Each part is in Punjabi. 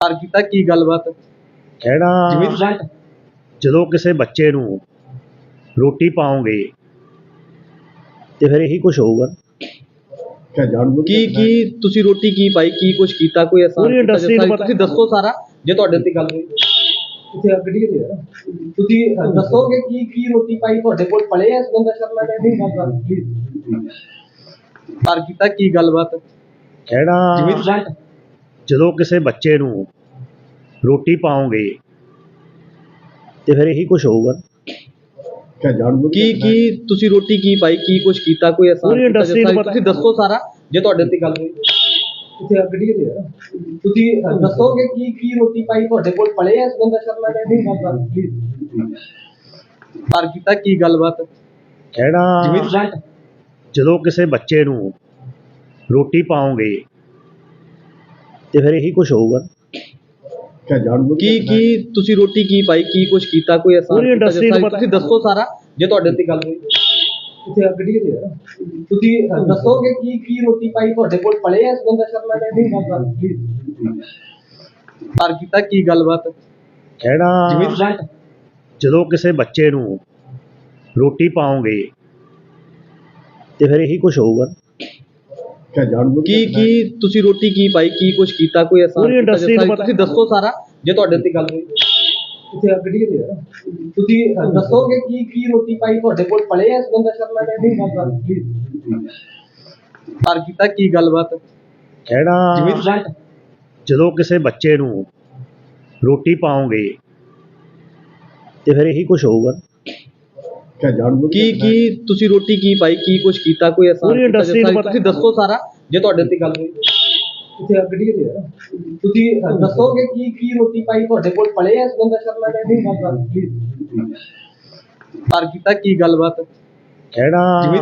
ਕਰ ਕੀਤਾ ਕੀ ਗੱਲਬਾਤ? ਕਹਿਣਾ ਜਦੋਂ ਕਿਸੇ ਬੱਚੇ ਨੂੰ ਰੋਟੀ ਪਾਓਗੇ ਤੇ ਫਿਰ ਇਹੀ ਕੁਝ ਹੋਊਗਾ। ਕੀ ਕੀ ਤੁਸੀਂ ਰੋਟੀ ਕੀ ਪਾਈ ਕੀ ਕੁਝ ਕੀਤਾ ਕੋਈ ਐਸਾ ਪੂਰੀ industry ਨੂੰ ਪਤਾ- ਤੁਸੀਂ ਦੱਸੋ ਸਾਰਾ ਜੇ ਤੁਹਾਡੇ ਤੇ ਗੱਲ ਹੋਈ। ਕਿਥੇ ਗੱਡੀ ਆ ਤੁਸੀਂ ਦੱਸੋਗੇ ਕੀ ਕੀ ਰੋਟੀ ਪਾਈ ਤੁਹਾਡੇ ਕੋਲ ਪਲੇ ਐ ਸੁਗੰਧਾ ਸ਼ਰਮਾ ਨੇ ਕਰ ਕੀਤਾ ਕੀ ਗੱਲਬਾਤ? ਕਹਿਣਾ ਜਦੋਂ ਕਿਸੇ ਬੱਚੇ ਨੂੰ ਰੋਟੀ ਪਾਓਗੇ ਤੇ ਫਿਰ ਇਹੀ ਕੁਝ ਹੋਊਗਾ। ਕੀ ਕੀ ਤੁਸੀਂ ਰੋਟੀ ਕੀ ਪਾਈ ਕੀ ਕੁਝ ਕੀਤਾ ਕੋਈ ਐਸਾ ਪੂਰੀ industry ਨੂੰ ਪਤਾ- ਤੁਸੀਂ ਦੱਸੋ ਸਾਰਾ ਜੇ ਤੁਹਾਡੇ ਤੇ ਗੱਲ ਹੋਈ। ਕਿਥੇ ਗੱਡੀ ਤੇ ਆ। ਤੁਸੀਂ ਦੱਸੋਗੇ ਕੀ ਕੀ ਰੋਟੀ ਪਾਈ ਤੁਹਾਡੇ ਕੋਲ ਪਲੇ ਐ ਸੁਗੰਧਾ ਸ਼ਰਮਾ ਨੇ ਨਹੀਂ ਕਰ ਕੀਤਾ ਕੀ ਗੱਲਬਾਤ? ਰਿਜ਼ਲਟ ਜਦੋਂ ਕਿਸੇ ਬੱਚੇ ਨੂੰ ਰੋਟੀ ਪਾਓਗੇ ਤੇ ਫਿਰ ਇਹੀ ਕੁਝ ਹੋਊਗਾ। ਕੀ ਕੀ ਤੁਸੀਂ ਰੋਟੀ ਕੀ ਪਾਈ ਕੀ ਕੁਝ ਕੀਤਾ ਕੋਈ ਐਸਾ ਪੂਰੀ industry ਨੂੰ ਪਤਾ- ਤੁਸੀਂ ਦੱਸੋ ਸਾਰਾ ਜੇ ਤੁਹਾਡੇ ਤੇ ਗੱਲ ਹੋਈ। ਕਿਥੇ ਗੱਡੀ ਤੇ ਆ? ਤੁਸੀਂ ਦੱਸੋਗੇ ਕੀ ਕੀ ਰੋਟੀ ਪਾਈ ਤੁਹਾਡੇ ਕੋਲ ਪਲੇ ਐ ਸੁਗੰਧਾ ਸ਼ਰਮਾ ਨੇ ਨਹੀਂ ਬਾਤ ਕਰ ਕੀਤਾ ਕੀ ਗੱਲਬਾਤ? ਕਹਿਣਾ ਜਿਵੇਂ ਰਿਜ਼ਲਟ ਜਦੋਂ ਕਿਸੇ ਬੱਚੇ ਨੂੰ ਰੋਟੀ ਪਾਓਗੇ ਤੇ ਫਿਰ ਇਹੀ ਕੁਝ ਹੋਊਗਾ। ਕੀ ਕੀ ਤੁਸੀਂ ਰੋਟੀ ਕੀ ਪਾਈ ਕੀ ਕੁਝ ਕੀਤਾ ਕੋਈ ਐਸਾ ਪੂਰੀ industry ਨੂੰ ਪਤਾ- ਤੁਸੀਂ ਦੱਸੋ ਸਾਰਾ ਜੇ ਤੁਹਾਡੇ ਤੇ ਗੱਲ ਹੋਈ। ਕਿਥੇ ਗੱਡੀ ਤੇ ਆ ਤੁਸੀਂ ਦੱਸੋਗੇ ਕੀ ਕੀ ਰੋਟੀ ਪਾਈ ਤੁਹਾਡੇ ਕੋਲ ਪਲੇ ਐ ਸੁਗੰਧਾ ਸ਼ਰਮਾ ਨੇ? ਨਹੀਂ ਬਾਤ ਕਰ ਕੀਤਾ ਕੀ ਗੱਲਬਾਤ? ਕਹਿਣਾ ਰਿਜ਼ਲਟ ਜਦੋਂ ਕਿਸੇ ਬੱਚੇ ਨੂੰ ਰੋਟੀ ਪਾਓਗੇ ਤੇ ਫਿਰ ਇਹੀ ਕੁਝ ਹੋਊਗਾ। ਕੀ ਕੀ ਤੁਸੀਂ ਰੋਟੀ ਕੀ ਪਾਈ? ਕੀ ਕੁਝ ਕੀਤਾ? ਕੋਈ ਐਸਾ ਪੂਰੀ industry ਨੂੰ ਪਤਾ- ਤੁਸੀਂ ਦੱਸੋ ਸਾਰਾ ਜੇ ਤੁਹਾਡੇ ਤੇ ਗੱਲ ਹੋਈ। ਗੱਡੀ ਆ। ਤੁਸੀਂ ਦੱਸੋਗੇ ਕੀ ਕੀ ਰੋਟੀ ਪਾਈ? ਤੁਹਾਡੇ ਕੋਲ ਪਲੇ ਐ ਸੁਗੰਧਾ ਸ਼ਰਮਾ ਨਹੀਂ ਬਾਤ ਕਰ ਕੀਤਾ ਕੀ ਗੱਲਬਾਤ? ਜਿਵੇਂ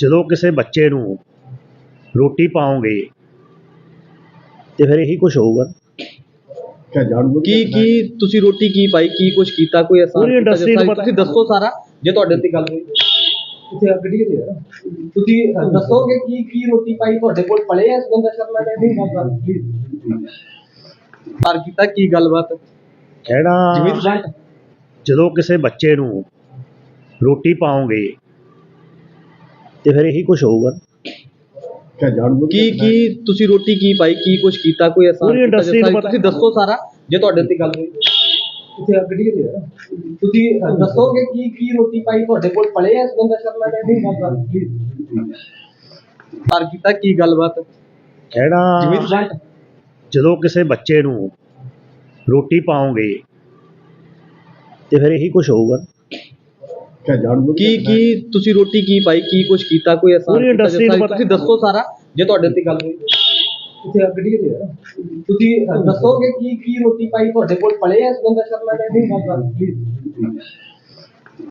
ਜਦੋਂ ਕਿਸੇ ਬੱਚੇ ਨੂੰ ਰੋਟੀ ਪਾਓਗੇ ਤੇ ਫਿਰ ਇਹੀ ਕੁਝ ਹੋਊਗਾ। ਕੀ ਕੀ ਤੁਸੀਂ ਰੋਟੀ ਕੀ ਪਾਈ ਕੀ ਕੁਝ ਕੀਤਾ ਕੋਈ ਪੂਰੀ ਨੂੰ ਪਤਾ- ਤੁਸੀਂ ਦੱਸੋ ਸਾਰਾ ਜੇ ਤੁਹਾਡੇ ਤੇ ਗੱਲ ਹੋਈ। ਕਿਥੇ ਗੱਡੀ ਤੇ ਆ। ਤੁਸੀਂ ਦੱਸੋਗੇ ਕੀ ਕੀ ਰੋਟੀ ਪਾਈ? ਤੁਹਾਡੇ ਕੋਲ ਪਲੇ ਐ ਸੁਗੰਧਾ ਸ਼ਰਮਾ ਨੇ? ਨਹੀਂ ਬਾਤ ਕਰ। ਕੀਤਾ ਕੀ ਗੱਲਬਾਤ? ਕਹਿਣਾ ਜਦੋਂ ਕਿਸੇ ਬੱਚੇ ਨੂੰ ਰੋਟੀ ਪਾਓਗੇ ਤੇ ਫਿਰ ਇਹੀ ਕੁਝ ਹੋਊਗਾ। ਕੀ। ਕੀ ਤੁਸੀਂ ਰੋਟੀ ਕੀ ਪਾਈ? ਕੀ ਕੁਝ ਕੀਤਾ? ਕੋਈ ਐਸਾ ਪੂਰੀ industry ਨੂੰ ਪਤਾ- ਤੁਸੀਂ ਦੱਸੋ ਸਾਰਾ ਜੇ ਤੁਹਾਡੇ ਤੇ ਗੱਲ ਹੋਈ। ਕਿਥੇ ਗੱਡੀ ਤੇ ਆ ਤੁਸੀਂ ਦੱਸੋਗੇ ਕੀ ਕੀ ਰੋਟੀ ਪਾਈ? ਤੁਹਾਡੇ ਕੋਲ ਪਲੇ ਐ ਸੁਗੰਧਾ ਸ਼ਰਮਾ ਨੇ ਨਹੀਂ ਬਾਤ ਕਰ ਕੀਤਾ ਕੀ ਗੱਲਬਾਤ? ਕਹਿਣਾ ਜਿਵੇਂ ਰਿਜ਼ਲਟ ਜਦੋਂ ਕਿਸੇ ਬੱਚੇ ਨੂੰ ਰੋਟੀ ਪਾਓਗੇ ਤੇ ਫਿਰ ਇਹੀ ਕੁਝ ਹੋਊਗਾ। ਕੀ ਕੀ ਤੁਸੀਂ ਰੋਟੀ ਕੀ ਪਾਈ ਕੀ ਕੁਝ ਕੀਤਾ ਕੋਈ ਐਸਾ ਪੂਰੀ industry ਨੂੰ ਪਤਾ- ਤੁਸੀਂ ਦੱਸੋ ਸਾਰਾ ਜੇ ਤੁਹਾਡੇ ਤੇ ਗੱਲ ਹੋਈ। ਗੱਡੀ ਆ ਤੁਸੀਂ ਦੱਸੋਗੇ ਕੀ ਕੀ ਰੋਟੀ ਪਾਈ? ਤੁਹਾਡੇ ਕੋਲ ਪਲੇ ਐ ਸੁਗੰਧਾ ਸ਼ਰਮਾ ਨੇ? ਨਹੀਂ।